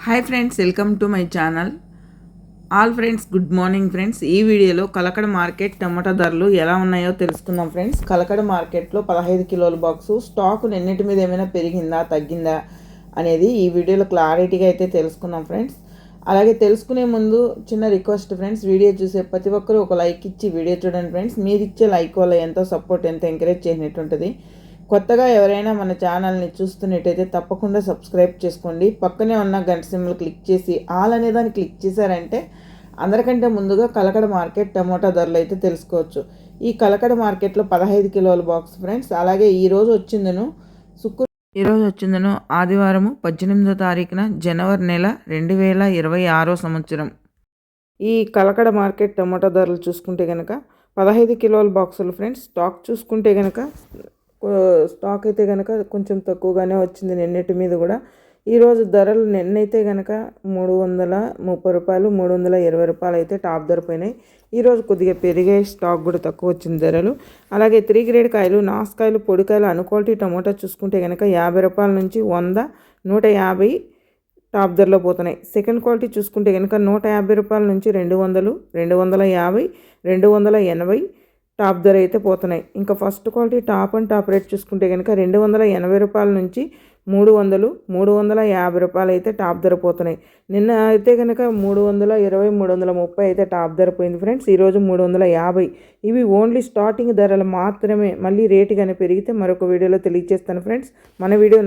Hi friends welcome to my channel all friends good morning friends ఈ వీడియోలో Kalakada market టమాటా ధరలు ఎలా ఉన్నాయో తెలుసుకుందాం ఫ్రెండ్స్ కలకడ మార్కెట్లో పదహైదు కిలోల బాక్సు స్టాక్ నిన్నటి మీద ఏమైనా పెరిగిందా తగ్గిందా అనేది ఈ వీడియోలో క్లారిటీగా అయితే తెలుసుకుందాం ఫ్రెండ్స్ అలాగే తెలుసుకునే ముందు చిన్న రిక్వెస్ట్ ఫ్రెండ్స్ వీడియో చూసే ప్రతి ఒక్కరూ ఒక లైక్ ఇచ్చి వీడియో చూడండి ఫ్రెండ్స్ మీరు ఇచ్చే లైక్ వల్ల ఎంతో సపోర్ట్ ఎంతో ఎంకరేజ్ చేసినట్టు ఉంటుంది కొత్తగా ఎవరైనా మన ఛానల్ని చూస్తున్నట్టయితే తప్పకుండా సబ్స్క్రైబ్ చేసుకోండి. పక్కనే ఉన్న గంట సింబల్ క్లిక్ చేసి ఆల్ అనే దాన్ని క్లిక్ చేశారంటే అందరికంటే ముందుగా కలకడ మార్కెట్ టమోటా ధరలు అయితే తెలుసుకోవచ్చు. ఈ కలకడ మార్కెట్లో పదహైదు కిలోల బాక్స్ ఫ్రెండ్స్ అలాగే ఈరోజు వచ్చిందను శుక్ర ఈరోజు వచ్చిందను ఆదివారము పద్దెనిమిదో తారీఖున జనవరి నెల రెండు వేల ఇరవై ఆరో సంవత్సరం. ఈ కలకడ మార్కెట్ టమోటా ధరలు చూసుకుంటే కనుక పదహైదు కిలోల బాక్సులు ఫ్రెండ్స్ స్టాక్ చూసుకుంటే కనుక స్టాక్ అయితే కనుక కొంచెం తక్కువగానే వచ్చింది నిన్నటి మీద కూడా. ఈరోజు ధరలు నిన్నైతే కనుక మూడు వందల ముప్పై రూపాయలు మూడు వందల ఇరవై రూపాయలు అయితే టాప్ ధర పోయినాయి. ఈరోజు కొద్దిగా పెరిగే స్టాక్ కూడా తక్కువ వచ్చింది ధరలు. అలాగే త్రీ గ్రేడ్ కాయలు నాసుకాయలు పొడికాయలు అనుక్వాలిటీ టమోటా చూసుకుంటే కనుక యాభై రూపాయల నుంచి వంద నూట యాభై టాప్ ధరలో పోతున్నాయి. సెకండ్ క్వాలిటీ చూసుకుంటే కనుక నూట యాభై రూపాయల నుంచి రెండు వందలు రెండు వందల యాభై రెండు వందల ఎనభై టాప్ ధర అయితే పోతున్నాయి. ఇంకా first quality top and top rate చూసుకుంటే కనుక రెండు వందల ఎనభై రూపాయల నుంచి మూడు వందలు మూడు వందల యాభై రూపాయలు అయితే టాప్ ధర పోతున్నాయి. నిన్న అయితే కనుక మూడు వందల ఇరవై మూడు వందల ముప్పై అయితే టాప్ ధర పోయింది ఫ్రెండ్స్. ఈరోజు మూడు వందల యాభై. ఇవి ఓన్లీ స్టార్టింగ్ ధరలు మాత్రమే. మళ్ళీ రేటు కానీ పెరిగితే మరొక వీడియోలో తెలియజేస్తాను ఫ్రెండ్స్. మన వీడియో